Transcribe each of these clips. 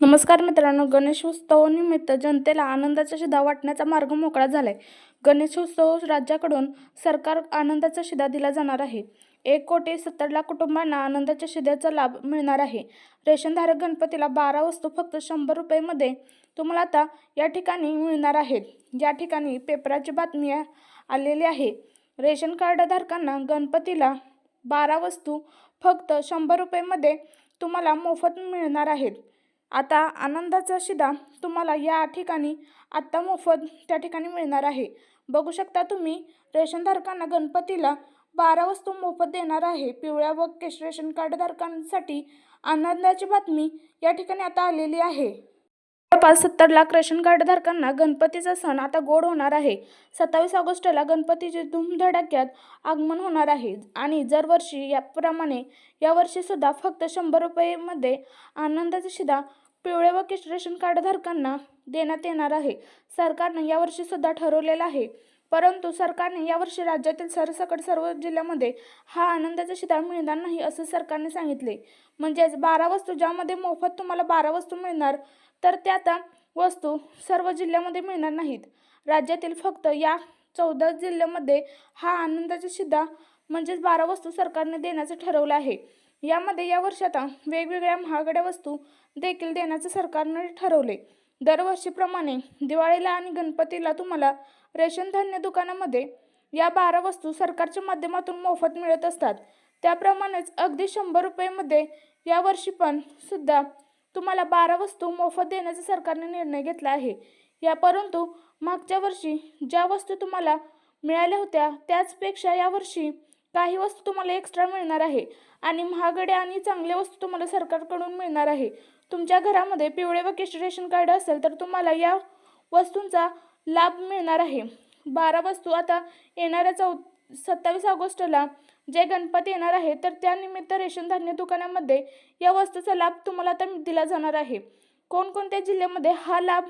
नमस्कार मित्रांनो गणेशोत्सवानिमित्त जनतेला आनंदाचा शिधा वाटण्याचा मार्ग मोकळा झालाय. गणेशोत्सव राज्याकडून सरकार आनंदाचा शिधा दिला जाणार आहे. एक कोटी सत्तर लाख कुटुंबांना आनंदाच्या शिध्याचा लाभ मिळणार आहे. रेशनधारक गणपतीला बारा वस्तू फक्त शंभर रुपयेमध्ये तुम्हाला आता या ठिकाणी मिळणार आहेत. या ठिकाणी पेपराची बातमी आलेली आहे. रेशन कार्डधारकांना गणपतीला बारा वस्तू फक्त शंभर रुपयेमध्ये तुम्हाला मोफत मिळणार आहेत. आता आनंदाचा शिदा तुम्हाला या ठिकाणी आत्ता मोफत त्या ठिकाणी मिळणार आहे. बघू शकता तुम्ही रेशनधारकांना गणपतीला बारा वस्तू मोफत देणार आहे. पिवळ्या व केश रेशन कार्डधारकांसाठी आनंदाची बातमी या ठिकाणी आता आलेली आहे. जवळपास सत्तर लाख रेशन कार्ड धारकांना गणपतीचा सण आता गोड होणार आहे. सत्तावीस ऑगस्टला गणपतीचे धूमधडाक्यात आगमन होणार आहे आणि दरवर्षी याप्रमाणे यावर्षीसुद्धा फक्त शंभर रुपयेमध्ये आनंदाचा शिदा पिवळे व किश रेशन कार्ड धारकांना देण्यात येणार आहे. सरकारने यावर्षीसुद्धा ठरवलेलं आहे. परंतु सरकारने यावर्षी राज्यातील सरसकट सर्व जिल्ह्यामध्ये हा आनंदाचा शिदा मिळणार नाही असं सरकारने सांगितले. म्हणजेच बारा वस्तू ज्यामध्ये मोफत तुम्हाला बारा वस्तू मिळणार तर त्या आता वस्तू सर्व जिल्ह्यामध्ये मिळणार नाहीत. राज्यातील फक्त या चौदा जिल्ह्यामध्ये हा आनंदाचा शिधा म्हणजेच बारा वस्तू सरकारने देण्याचं ठरवलं आहे. यामध्ये या वर्षी आता वेगवेगळ्या महागड्या वस्तू देखील देण्याचं सरकारने ठरवले. दरवर्षीप्रमाणे दिवाळीला आणि गणपतीला तुम्हाला रेशन धान्य दुकानामध्ये या बारा वस्तू सरकारच्या माध्यमातून मोफत मिळत असतात. त्याप्रमाणेच अगदी शंभर रुपयेमध्ये यावर्षी पण सुद्धा तुम्हाला बारा वस्तू मोफत देण्याचा सरकारने निर्णय घेतला आहे. या परंतु मागच्या वर्षी ज्या वस्तू तुम्हाला मिळाल्या होत्या त्याचपेक्षा यावर्षी काही वस्तू तुम्हाला एक्स्ट्रा मिळणार आहे आणि महागड्या आणि चांगल्या वस्तू तुम्हाला सरकारकडून मिळणार आहे. तुमच्या घरामध्ये पिवळे व किश रेशन कार्ड असेल तर तुम्हाला या वस्तूंचा लाभ मिळणार आहे. बारा वस्तू आता येणाऱ्या चौ सत्तावीस ऑगस्टला जे गणपती येणार आहे तर त्यानिमित्त रेशन धान्य दुकानामध्ये या वस्तूचा लाभ तुम्हाला आता दिला जाणार आहे. कोणकोणत्या जिल्ह्यामध्ये हा लाभ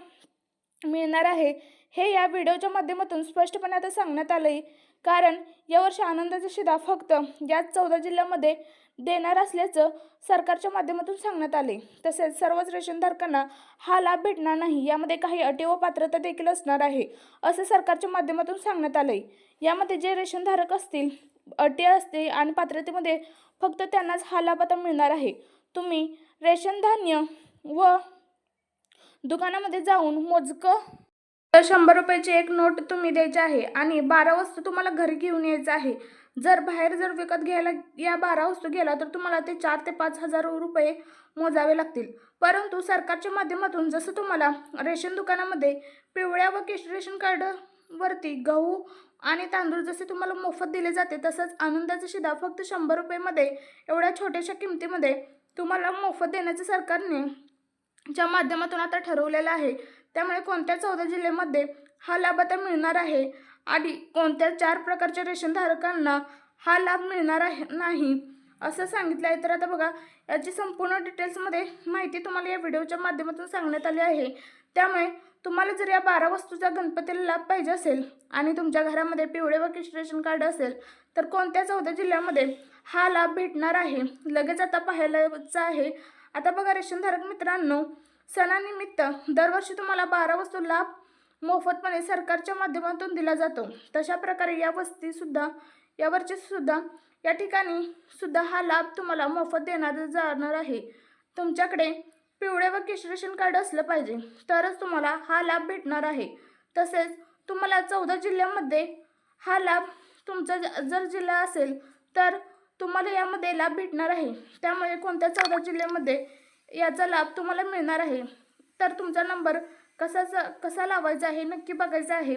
मिळणार आहे हे या व्हिडिओच्या माध्यमातून स्पष्टपणे आता सांगण्यात आलं आहे कारण यावर्षी आनंदाचा शिदा फक्त याच चौदा जिल्ह्यामध्ये देणार असल्याचं सरकारच्या माध्यमातून सांगण्यात आले तसेच सर्वच रेशनधारकांना हा लाभ भेटणार नाही यामध्ये काही अटी व पात्रता देखील असणार आहे असं सरकारच्या माध्यमातून सांगण्यात आलं आहे यामध्ये जे रेशनधारक असतील अटी असते आणि पात्रतेमध्ये फक्त त्यांनाच हा लाभ आता मिळणार आहे. तुम्ही रेशन धान्य व दुकानामध्ये जाऊन मोजकं तर शंभर रुपयाची एक नोट तुम्ही द्यायची आहे आणि बारा वस्तू तुम्हाला घरी घेऊन यायचं आहे. जर बाहेर जर विकत घ्यायला या बारा वस्तू गेला तर तुम्हाला ते चार ते पाच हजार रुपये मोजावे लागतील. परंतु सरकारच्या माध्यमातून जसं तुम्हाला रेशन दुकानामध्ये पिवळ्या व केश रेशन कार्ड वरती गहू आणि तांदूळ जसे तुम्हाला मोफत दिले जाते तसंच आनंदाचा शिधा फक्त शंभर रुपयेमध्ये एवढ्या छोट्याशा किमतीमध्ये तुम्हाला मोफत देण्याचं सरकारने च्या माध्यमातून आता ठरवलेलं आहे. त्यामुळे कोणत्या चौदा जिल्ह्यामध्ये हा लाभ आता मिळणार आहे? आणि कोणत्या चार प्रकारच्या रेशनधारकांना हा लाभ मिळणार आहे नाही असं सांगितलं आहे. तर आता बघा याची संपूर्ण डिटेल्समध्ये माहिती तुम्हाला या व्हिडिओच्या माध्यमातून सांगण्यात आली आहे. त्यामुळे तुम्हाला जर या बारा वस्तूचा गणपतीला लाभ पाहिजे असेल आणि तुमच्या घरामध्ये पिवळे व रेशन कार्ड असेल तर कोणत्या चौदा जिल्ह्यामध्ये हा लाभ भेटणार आहे? लगेच आता पाहायलाच आहे. आता बघा रेशनधारक मित्रांनो सणानिमित्त दरवर्षी तुम्हाला बारा वस्तू लाभ मोफतपणे सरकारच्या माध्यमातून दिला जातो. तशा प्रकारे या वस्तीसुद्धा यावरचे सुद्धा या ठिकाणी सुद्धा हा लाभ तुम्हाला मोफत देणार जाणार आहे. तुमच्याकडे पिवळे व केश रेशन कार्ड असलं पाहिजे? तरच तुम्हाला हा लाभ भेटणार आहे. तसेच तुम्हाला चौदा जिल्ह्यामध्ये हा लाभ तुमचा ज- जर जिल्हा असेल तर तुम्हाला यामध्ये लाभ भेटणार आहे. त्यामुळे कोणत्या चौदा जिल्ह्यामध्ये याचा लाभ तुम्हाला मिळणार आहे? तर तुमचा नंबर कसाचा कसा लावायचा आहे नक्की बघायचा आहे.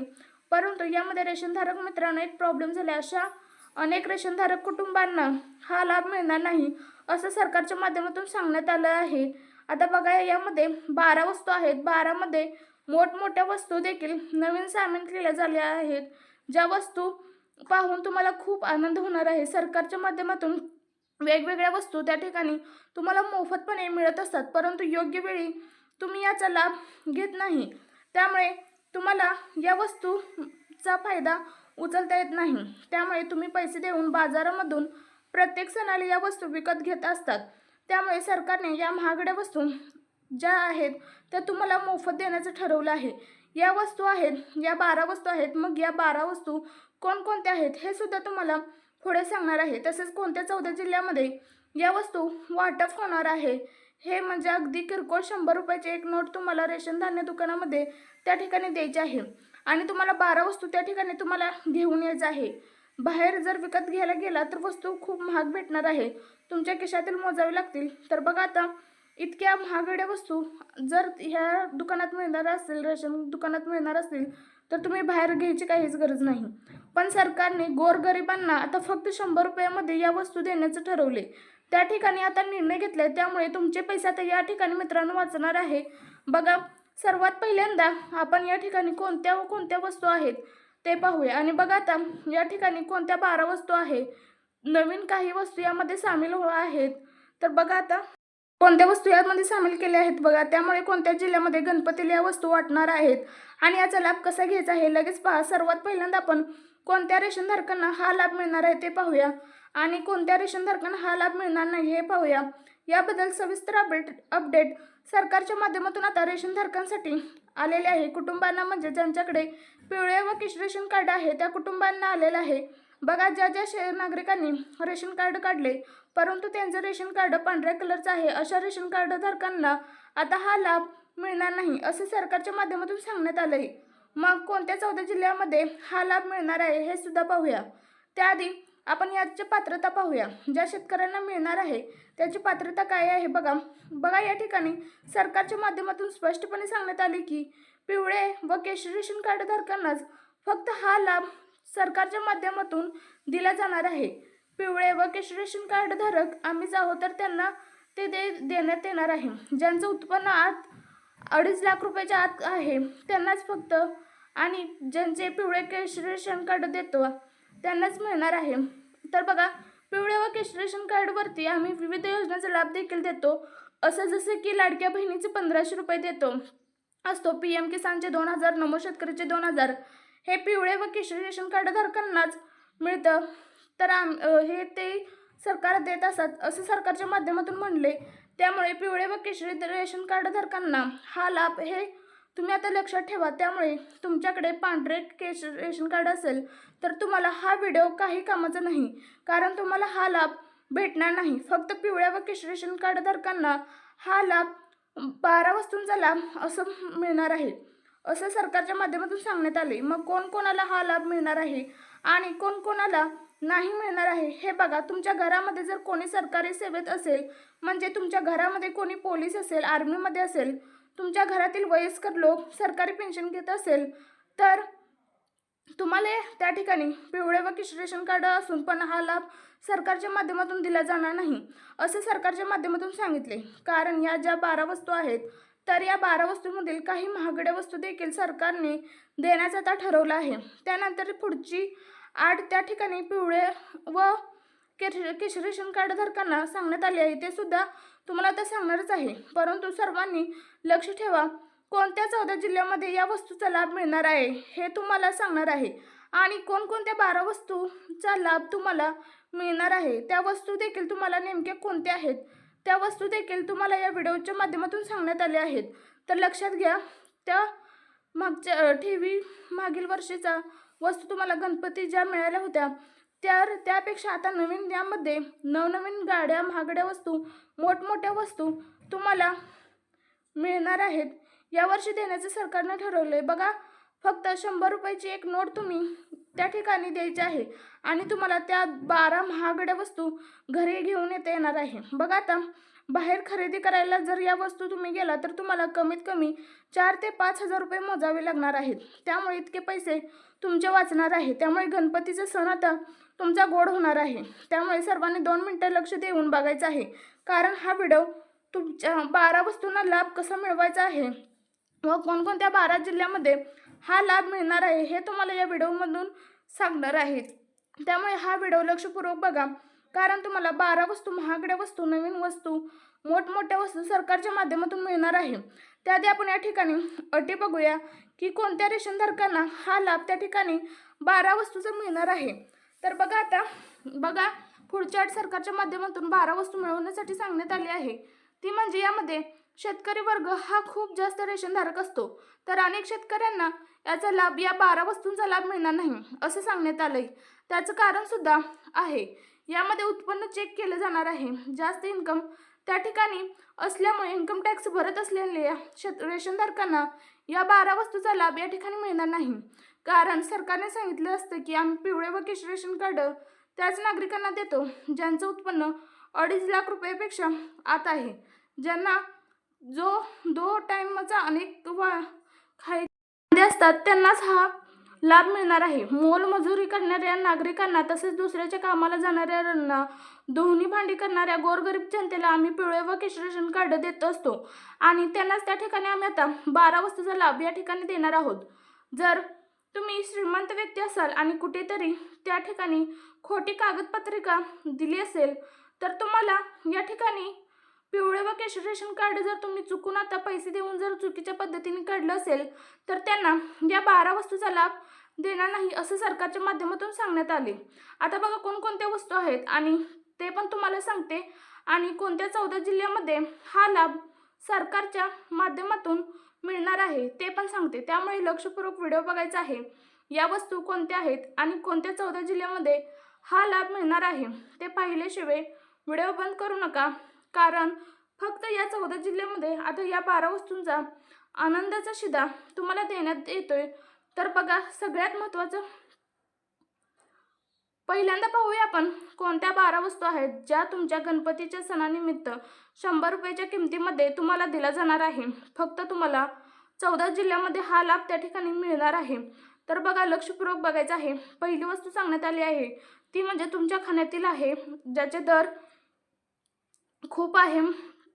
परंतु यामध्ये रेशनधारक मित्रांनो एक प्रॉब्लेम झाला अशा अनेक रेशनधारक कुटुंबांना हा लाभ मिळणार नाही असं सरकारच्या माध्यमातून सांगण्यात आलं आहे. आता बघा यामध्ये बारा वस्तू आहेत. बारामध्ये मोठमोठ्या वस्तू देखील नवीन सामील केल्या झाल्या आहेत. ज्या वस्तू पाहून तुम्हाला खूप आनंद होणार आहे. सरकारच्या माध्यमातून वेगवेगळ्या वस्तू त्या ठिकाणी तुम्हाला मोफतपणे मिळत असतात. परंतु योग्य वेळी तुम्ही याचा लाभ घेत नाही. त्यामुळे तुम्हाला या वस्तूचा फायदा उचलता येत नाही. त्यामुळे तुम्ही पैसे देऊन बाजारामधून प्रत्येक सणाला या वस्तू विकत घेत असतात. त्यामुळे सरकारने या महागड्या वस्तू ज्या आहेत त्या तुम्हाला मोफत देण्याचं ठरवलं आहे. या वस्तू आहेत या बारा वस्तू आहेत मग या बारा वस्तू कोणकोणत्या आहेत हे सुद्धा तुम्हाला पुढे सांगणार आहे. तसेच कोणत्या चौदा जिल्ह्यामध्ये या वस्तू वाटप होणार आहे हे म्हणजे अगदी किरकोळ शंभर रुपयाची एक नोट तुम्हाला रेशन धान्य दुकानामध्ये त्या ठिकाणी द्यायची आहे. आणि तुम्हाला बारा वस्तू त्या ठिकाणी तुम्हाला घेऊन यायचं आहे. बाहेर जर विकत घ्यायला गेला तर वस्तू खूप महाग भेटणार आहे. तुमच्या खिशातील मोजावे लागतील. तर बघा आता इतक्या महागड्या वस्तू जर ह्या दुकानात मिळणार असेल रेशन दुकानात मिळणार असतील तर तुम्ही बाहेर घ्यायची काहीच गरज नाही. पण सरकारने गोरगरिबांना आता फक्त शंभर रुपयामध्ये या वस्तू देण्याचं ठरवले त्या ठिकाणी आता निर्णय घेतलाय त्यामुळे तुमचे पैसे आता या ठिकाणी मित्रांनो वाचणार आहे. बघा सर्वात पहिल्यांदा आपण या ठिकाणी कोणत्या व कोणत्या वस्तू आहेत ते पाहूया. आणि बघा आता या ठिकाणी कोणत्या बारा वस्तू आहे. नवीन काही वस्तू यामध्ये सामील हो आहेत. तर बघा आता कोणत्या वस्तू यामध्ये सामील केल्या आहेत बघा. त्यामुळे कोणत्या जिल्ह्यामध्ये गणपतीला या वस्तू वाटणार आहेत? आणि याचा लाभ कसा घ्यायचा आहे लगेच पहा. सर्वात पहिल्यांदा आपण कोणत्या रेशनधारकांना हा लाभ मिळणार आहे ते पाहूया. आणि कोणत्या रेशनधारकांना हा लाभ मिळणार नाही हे पाहूया. याबद्दल सविस्तर अपडेट अपडेट सरकारच्या माध्यमातून आता रेशनधारकांसाठी आलेले आहे. कुटुंबांना म्हणजे ज्यांच्याकडे पिवळे व किश रेशन कार्ड आहे त्या कुटुंबांना आलेलं आहे. बघा ज्या ज्या शे नागरिकांनी रेशन कार्ड काढले परंतु त्यांचं रेशन कार्ड पांढऱ्या कलरचं आहे अशा रेशन कार्डधारकांना आता हा लाभ मिळणार नाही असे सरकारच्या माध्यमातून सांगण्यात आलं आहे. मग कोणत्या चौदा जिल्ह्यामध्ये हा लाभ मिळणार आहे हे सुद्धा पाहूया. त्याआधी आपण याची पात्रता पाहूया. ज्या शेतकऱ्यांना मिळणार आहे त्याची पात्रता काय आहे बघा. बघा या ठिकाणी सरकारच्या माध्यमातून स्पष्टपणे सांगण्यात आले की पिवळे व केशरी रेशन कार्डधारकांनाच फक्त हा लाभ सरकारच्या माध्यमातून दिला जाणार आहे. पिवळे व केशरी रेशन कार्ड धारक आम्हीच आहोत तर त्यांना ते दे देण्यात येणार आहे. ज्यांचं उत्पन्न आत अडीच लाख रुपयाच्या आत आहे त्यांनाच फक्त आणि ज्यांचे पिवळे केशरी रेशन कार्ड देतो त्यांनाच मिळणार आहे. तर बघा पिवळे व केशरी रेशन कार्डवरती आम्ही विविध योजनांचा लाभ देखील देतो. असं जसं की लाडक्या बहिणीचे पंधराशे रुपये देतो. असतो पी एम किसानचे दोन हजार नमो शेतकरीचे दोन हजार. हे पिवळे व केशरी रेशन कार्ड धारकांनाच मिळतं. तर आम हे ते सरकार देत असतात असं सरकारच्या माध्यमातून म्हणले. त्यामुळे पिवळे व केशरी रेशन कार्ड धारकांना हा लाभ हे तुम्ही आता लक्षात ठेवा. त्यामुळे तुमच्याकडे पांढरे केश रेशन कार्ड असेल तर तुम्हाला हा व्हिडिओ काही कामाचा नाही. कारण तुम्हाला हा लाभ भेटणार नाही. फक्त पिवळ्या व केशरी रेशन कार्डधारकांना हा लाभ बारा वस्तूंचा लाभ असं मिळणार आहे. असं सरकारच्या माध्यमातून सांगण्यात आले मग कोण कोणाला हा लाभ मिळणार आहे आणि कोण कोणाला नाही मिळणार आहे हे बघा. तुमच्या घरामध्ये जर कोणी सरकारी सेवेत असेल म्हणजे तुमच्या घरामध्ये कोणी पोलीस असेल आर्मीमध्ये असेल तुमच्या घरातील वयस्कर लोक सरकारी पेन्शन घेत असेल तर तुम्हाला त्या ठिकाणी पिवळे व किश रेशन कार्ड असून पण हा लाभ सरकारच्या माध्यमातून दिला जाणार नाही असं सरकारच्या माध्यमातून सांगितले कारण या ज्या बारा वस्तू आहेत तर या बारा वस्तूमधील काही महागड्या वस्तू देखील सरकारने देण्याचं आता ठरवलं आहे. त्यानंतर पुढची आठ त्या ठिकाणी पिवळे व केश केश रेशन कार्डधारकांना सांगण्यात आले आहे. ते सुद्धा तुम्हाला आता सांगणारच आहे. परंतु सर्वांनी लक्ष ठेवा कोणत्या चौदा जिल्ह्यामध्ये या वस्तूचा लाभ मिळणार आहे हे तुम्हाला सांगणार आहे. आणि कोणकोणत्या बारा वस्तूचा लाभ तुम्हाला मिळणार आहे? त्या वस्तू देखील तुम्हाला नेमक्या कोणत्या आहेत? त्या वस्तू देखील तुम्हाला या व्हिडिओच्या माध्यमातून सांगण्यात आल्या आहेत. तर लक्षात घ्या त्या मागच्या ठेवी मागील वर्षीचा वस्तू तुम्हाला गणपती ज्या मिळाल्या होत्या त्या त्यापेक्षा आता नवीन यामध्ये नवनवीन गाड्या महागड्या वस्तू मोठमोठ्या वस्तू तुम्हाला मिळणार आहेत. यावर्षी देण्याचं सरकारनं ठरवलं आहे बघा फक्त शंभर रुपयाची एक नोट तुम्ही त्या ठिकाणी द्यायची आहे. आणि तुम्हाला त्या बारा महागड्या वस्तू घरी घेऊन येता येणार आहे. बघा आता बाहेर खरेदी करायला जर या वस्तू तुम्ही गेला तर तुम्हाला कमीत कमी चार ते पाच हजार रुपये मोजावे लागणार आहेत. त्यामुळे इतके पैसे तुमचे वाचणार आहे. त्यामुळे गणपतीचा सण आता तुमचा गोड होणार आहे. त्यामुळे सर्वांनी दोन मिनटं लक्ष देऊन बघायचं आहे. कारण हा व्हिडिओ तुमच्या बारा वस्तूंना लाभ कसा मिळवायचा आहे व कोणकोणत्या बारा जिल्ह्यामध्ये हा लाभ मिळणार आहे हे तुम्हाला या व्हिडिओमधून सांगणार आहे. त्यामुळे हा व्हिडिओ लक्षपूर्वक बघा. कारण तुम्हाला बारा वस्तू महागड्या वस्तू नवीन वस्तू मोठमोठ्या वस्तू सरकारच्या माध्यमातून मिळणार आहे. त्याआधी आपण या ठिकाणी अटी बघूया की कोणत्या रेशनधारकांना हा लाभ त्या ठिकाणी बारा वस्तूचा मिळणार आहे. तर बघा आता बघा पुढच्या अट सरकारच्या माध्यमातून बारा वस्तू मिळवण्यासाठी सांगण्यात आली आहे. ती म्हणजे यामध्ये शेतकरी वर्ग हा खूप जास्त रेशनधारक असतो. तर अनेक शेतकऱ्यांना याचा लाभ या बारा वस्तूंचा लाभ मिळणार नाही असं सांगण्यात आले त्याचं कारण सुद्धा आहे. यामध्ये उत्पन्न चेक केलं जाणार आहे. जास्त इन्कम त्या ठिकाणी असल्यामुळे इन्कम टॅक्स भरत असलेल्या शेत रेशनधारकांना या बारा वस्तूचा लाभ या ठिकाणी मिळणार नाही. कारण सरकारने सांगितलं असतं की आम्ही पिवळे व केश रेशन कार्ड त्याच नागरिकांना देतो ज्यांचं उत्पन्न अडीच लाख रुपयापेक्षा आत आहे. ज्यांना जो दो टाईमचा अनेक वा खाय असतात त्यांनाच हा लाभ मिळणार आहे. मोलमजुरी करणाऱ्या नागरिकांना तसेच दुसऱ्याच्या कामाला जाणाऱ्यांना दोन्ही भांडी करणाऱ्या गोरगरीब जनतेला आम्ही पिवळे व केश रेशन कार्ड देत असतो. आणि त्यांनाच त्या ठिकाणी आम्ही आता बारा वस्तूचा लाभ या ठिकाणी देणार आहोत. जर तुम्ही श्रीमंत व्यक्ती असाल आणि कुठेतरी त्या ठिकाणी खोटी कागदपत्रिका दिली असेल तर तुम्हाला या ठिकाणी पिवळे व केश रेशन कार्ड जर तुम्ही चुकून आता पैसे देऊन जर चुकीच्या पद्धतीने काढलं असेल तर त्यांना या बारा वस्तूचा लाभ देणार नाही असं सरकारच्या माध्यमातून सांगण्यात आले. आता बघा कोणकोणत्या वस्तू आहेत आणि ते पण तुम्हाला सांगते. आणि कोणत्या चौदा जिल्ह्यामध्ये हा लाभ सरकारच्या माध्यमातून मिळणार आहे ते पण सांगते. त्यामुळे लक्षपूर्वक व्हिडिओ बघायचा आहे. या वस्तू कोणत्या आहेत आणि कोणत्या चौदा जिल्ह्यामध्ये हा लाभ मिळणार आहे ते पाहिल्याशिवाय व्हिडिओ बंद करू नका. कारण फक्त या चौदा जिल्ह्यामध्ये आता या बारा वस्तूंचा आनंदाचा शिदा तुम्हाला देण्यात येतोय. तर बघा सगळ्यात महत्त्वाचं पहिल्यांदा पाहूया आपण कोणत्या बारा वस्तू आहेत ज्या तुमच्या गणपतीच्या सणानिमित्त शंभर रुपयाच्या किमतीमध्ये तुम्हाला दिला जाणार आहे. फक्त तुम्हाला चौदा जिल्ह्यामध्ये हा लाभ त्या ठिकाणी मिळणार आहे. तर बघा लक्षपूर्वक बघायचं आहे. पहिली वस्तू सांगण्यात आली आहे. ती म्हणजे तुमच्या खाण्यातील आहे ज्याचे दर खूप आहे.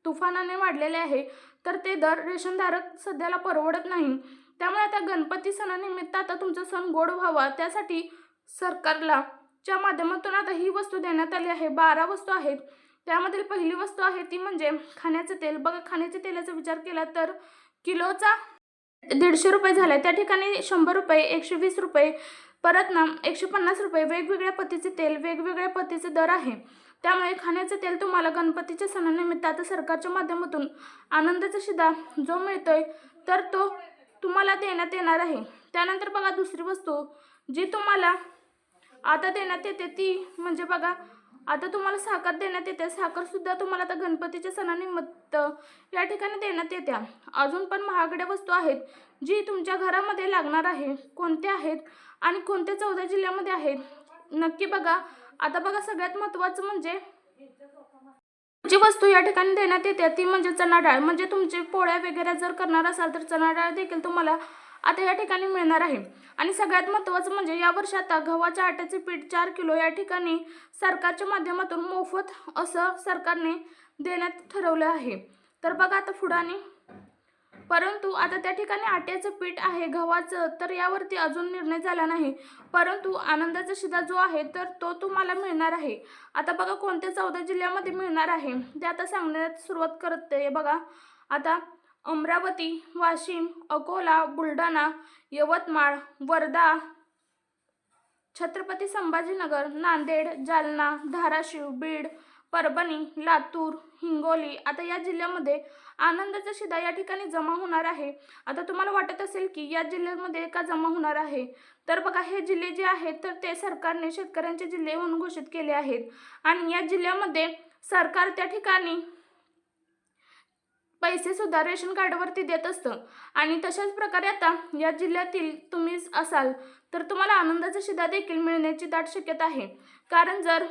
तुफानाने वाढलेले आहे. तर ते दर रेशनधारक सध्याला परवडत नाही. त्यामुळे आता गणपती सणानिमित्त आता तुमचा सण गोड व्हावा त्यासाठी सरकारला च्या माध्यमातून आता ही वस्तू देण्यात आली आहे. बारा वस्तू आहेत. त्यामधील पहिली वस्तू आहे ती म्हणजे खाण्याचं तेल. बघा खाण्याच्या तेलाचा विचार केला तर किलोचा दीडशे रुपये झाला. त्या ठिकाणी शंभर रुपये एकशे वीस रुपये परत ना एकशे पन्नास रुपये वेगवेगळ्या पतीचे तेल वेगवेगळ्या पतीचे दर आहे. त्यामुळे खाण्याचं तेल तुम्हाला गणपतीच्या सणानिमित्त आता सरकारच्या माध्यमातून आनंदाचा शिदा जो मिळतोय तर तो तुम्हाला देण्यात येणार आहे. त्यानंतर बघा दुसरी वस्तू जी तुम्हाला आता देण्यात येते ती म्हणजे बघा आता तुम्हाला साखर देण्यात येते. साखरसुद्धा तुम्हाला आता गणपतीच्या सणानिमित्त या ठिकाणी देण्यात येत्या अजून पण महागड्या वस्तू आहेत जी तुमच्या घरामध्ये लागणार आहे. कोणत्या आहेत आणि कोणत्या चौदा जिल्ह्यामध्ये आहेत? नक्की बघा. आता बघा सगळ्यात महत्त्वाचं म्हणजे जी वस्तू या ठिकाणी देण्यात येते ती म्हणजे चणा डाळ. म्हणजे तुमचे पोळ्या वगैरे जर करणार असाल तर चणा डाळ देखील तुम्हाला आता या ठिकाणी मिळणार आहे. आणि सगळ्यात महत्त्वाचं म्हणजे यावर्षी आता गव्हाच्या आट्याचे पीठ चार किलो या ठिकाणी सरकारच्या माध्यमातून मोफत असं सरकारने देण्यात ठरवलं आहे. तर बघा आता पुढाने परंतु आता त्या ठिकाणी आट्याचं पीठ आहे गव्हाचं तर यावरती अजून निर्णय झाला नाही. परंतु आनंदाचा शिदा जो आहे तर तो तुम्हाला मिळणार आहे. आता बघा कोणत्या चौदा जिल्ह्यामध्ये मिळणार आहे ते आता सांगण्यात सुरुवात करते बघा. आता अमरावती वाशिम अकोला बुलढाणा यवतमाळ वर्धा छत्रपती संभाजीनगर नांदेड जालना धाराशिव बीड परभणी लातूर हिंगोली. आता या जिल्ह्यामध्ये आनंदाचा शिदा या ठिकाणी जमा होणार आहे. आता तुम्हाला वाटत असेल की या जिल्ह्यामध्ये का जमा होणार आहे? तर बघा हे जिल्हे जे आहेत तर ते सरकारने शेतकऱ्यांचे जिल्हे म्हणून घोषित केले आहेत. आणि या जिल्ह्यामध्ये सरकार त्या ठिकाणी पैसे सुद्धा रेशन कार्डवरती देत असतं. आणि तशाच प्रकारे आता या जिल्ह्यातील तुम्ही असाल तर तुम्हाला आनंदाचा शिदा देखील मिळण्याची दाट शक्यता आहे. कारण जर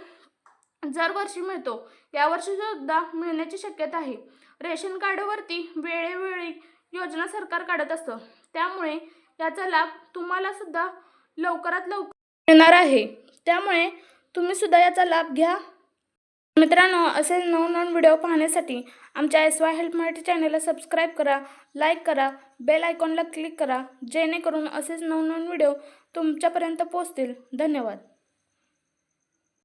जर वर्षी मिळतो यावर्षी सुद्धा मिळण्याची शक्यता आहे. रेशन कार्डवरती वेळोवेळी योजना सरकार काढत असतं. त्यामुळे याचा लाभ तुम्हाला सुद्धा लवकरात लवकर मिळणार आहे. त्यामुळे तुम्ही सुद्धा याचा लाभ घ्या. मित्रांनो असे नवनवीन व्हिडिओ पाहण्यासाठी आमच्या एस वाय हेल्प मराठी चॅनलला सबस्क्राईब करा लाईक करा बेल आयकॉनला क्लिक करा जेणेकरून असेच नवनवीन व्हिडिओ तुमच्यापर्यंत पोचतील धन्यवाद.